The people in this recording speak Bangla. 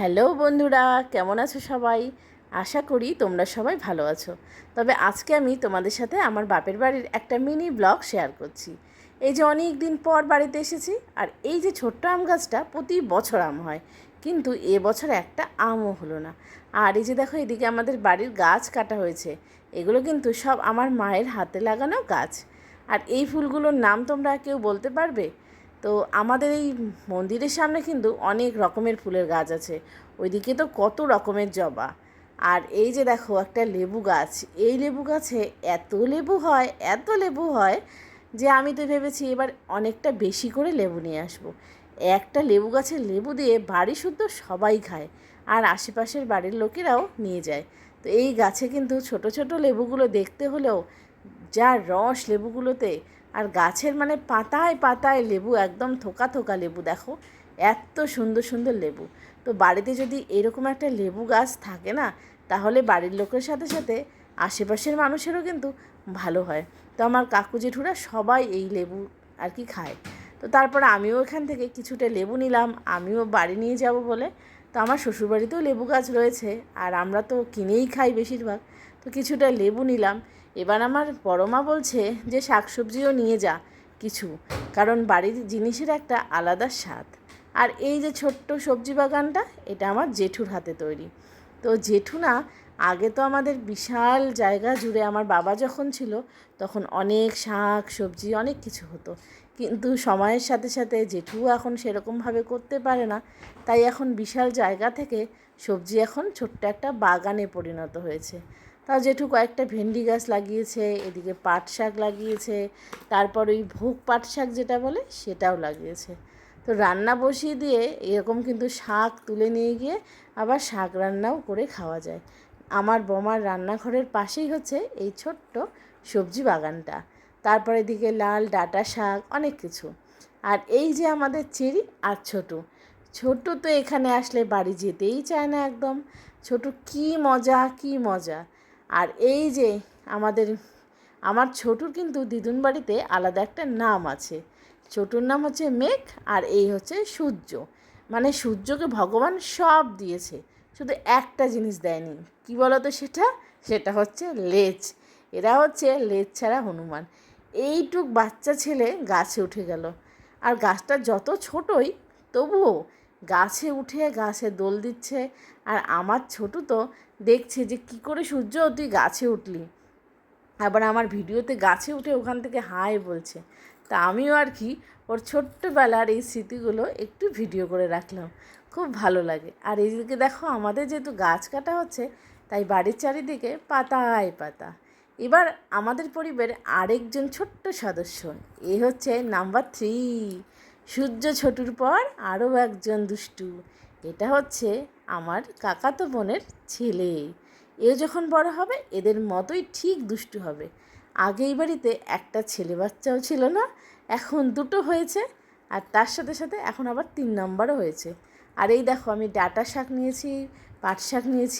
হ্যালো বন্ধুরা, কেমন আছো সবাই? আশা করি তোমরা সবাই ভালো আছো। তবে আজকে আমি তোমাদের সাথে আমার বাপের বাড়ির একটা মিনি ব্লগ শেয়ার করছি। এই যে অনেক দিন পর বাড়িতে এসেছি আর এই যে ছোট্ট আম গাছটা প্রতি বছর আম হয়, কিন্তু এবছর একটা আমও হলো না। আর এই যে দেখো, এদিকে আমাদের বাড়ির গাছ কাটা হয়েছে। এগুলো কিন্তু সব আমার মায়ের হাতে লাগানো গাছ। আর এই ফুলগুলোর নাম তোমরা কেউ বলতে পারবে? তো আমাদের এই মন্দিরের সামনে কিন্তু অনেক রকমের ফুলের গাছ আছে। ওইদিকে তো কত রকমের জবা। আর এই যে দেখো একটা লেবু গাছ। এই লেবু গাছে এত লেবু হয়, এত লেবু হয় যে আমি তো ভেবেছি এবার অনেকটা বেশি করে লেবু নিয়ে আসব। একটা লেবু গাছের লেবু দিয়ে বাড়ি শুদ্ধ সবাই খায় আর আশেপাশের বাড়ির লোকেরাও নিয়ে যায়। তো এই গাছে কিন্তু ছোট ছোট লেবুগুলো দেখতে হলেও যা রস লেবুগুলোতে আর গাছের মানে পাতায় পাতায় লেবু, একদম থোকা থোকা লেবু, দেখো, এত সুন্দর সুন্দর লেবু। তো বাড়িতে যদি এরকম একটা লেবু গাছ থাকে না, তাহলে বাড়ির লোকের সাথে সাথে আশেপাশের মানুষেরও কিন্তু ভালো হয়। তো আমার কাকু জেঠুরা সবাই এই লেবু আর কি খায়। তো তারপর আমিও এখান থেকে কিছুটা লেবু নিলাম, আমিও বাড়ি নিয়ে যাব বলে। তো আমার শ্বশুরবাড়িতেও লেবু গাছ রয়েছে, আর আমরা তো কিনেই খাই বেশিরভাগ। তো কিছুটা লেবু নিলাম। এবার আমার বড় মা বলছে যে শাকসবজিও নিয়ে যা কিছু, কারণ বাড়ির জিনিসের একটা আলাদা স্বাদ। আর এই যে ছোট্ট সবজি বাগানটা, এটা আমার জেঠুর হাতে তৈরি। তো জেঠু না, আগে তো আমাদের বিশাল জায়গা জুড়ে আমার বাবা যখন ছিল, তখন অনেক শাক, সবজি, অনেক কিছু হতো। কিন্তু সময়ের সাথে সাথে জেঠু এখন সেরকমভাবে করতে পারে না। তাই এখন বিশাল জায়গা থেকে সবজি এখন ছোট্ট একটা বাগানে পরিণত হয়েছে। তাও জেঠু কয়েকটা ভেন্ডি গাছ লাগিয়েছে, এদিকে পাট শাক লাগিয়েছে, তারপর ওই ভোগ পাট শাক যেটা বলে সেটাও লাগিয়েছে। তো রান্না বসিয়ে দিয়ে এরকম কিন্তু শাক তুলে নিয়ে গিয়ে আবার শাক রান্নাও করে খাওয়া যায়। আমার বমার রান্নাঘরের পাশেই হচ্ছে এই ছোট্ট সবজি বাগানটা। তারপর এদিকে লাল ডাটা শাক, অনেক কিছু। আর এই যে আমাদের চেরি আর ছোটু। ছোটু তো এখানে আসলে বাড়ি যেতেই চায় না একদম। ছোটু কি মজা কি মজা। আর এই যে আমাদের, আমার ছোটুর কিন্তু দিদুন বাড়িতে আলাদা একটা নাম আছে। ছোটুর নাম হচ্ছে মেঘ আর এই হচ্ছে সূর্য। মানে সূর্যকে ভগবান সব দিয়েছে, শুধু একটা জিনিস দেয়নি। কি বলতো সেটা? সেটা হচ্ছে লেজ। এরা হচ্ছে লেজ ছাড়া হনুমান। এইটুক বাচ্চা ছেলে গাছে উঠে গেল। আর গাছটা যত ছোটই, তবুও গাছে উঠে গাছে দোল দিচ্ছে। আর আমার ছোটু তো দেখছে যে কি করে সূর্য, তুই গাছে উঠলি। আবার আমার ভিডিওতে গাছে উঠে ওখান থেকে হাই বলছে। তা আমিও আর কি ওর ছোট্টবেলার এই স্মৃতিগুলো একটু ভিডিও করে রাখলাম। খুব ভালো লাগে। আর এইদিকে দেখো আমাদের যেহেতু গাছ কাটা হচ্ছে, তাই বাড়ির চারিদিকে পাতায় পাতা। এবার আমাদের পরিবারে আরেকজন ছোট্ট সদস্য, এ হচ্ছে নাম্বার থ্রি। সূর্য ছোটুর পর আরও একজন দুষ্টু। এটা হচ্ছে আমার কাকাতো বোনের ছেলে। এ যখন বড় হবে, এদের মতোই ঠিক দুষ্টু হবে। আগে এই বাড়িতে একটা ছেলে বাচ্চাও ছিল না, এখন দুটো হয়েছে আর তার সাথে সাথে এখন আবার তিন নম্বরও হয়েছে। আর এই দেখো, আমি ডাটা শাক নিয়েছি, পাট শাক নিয়েছি।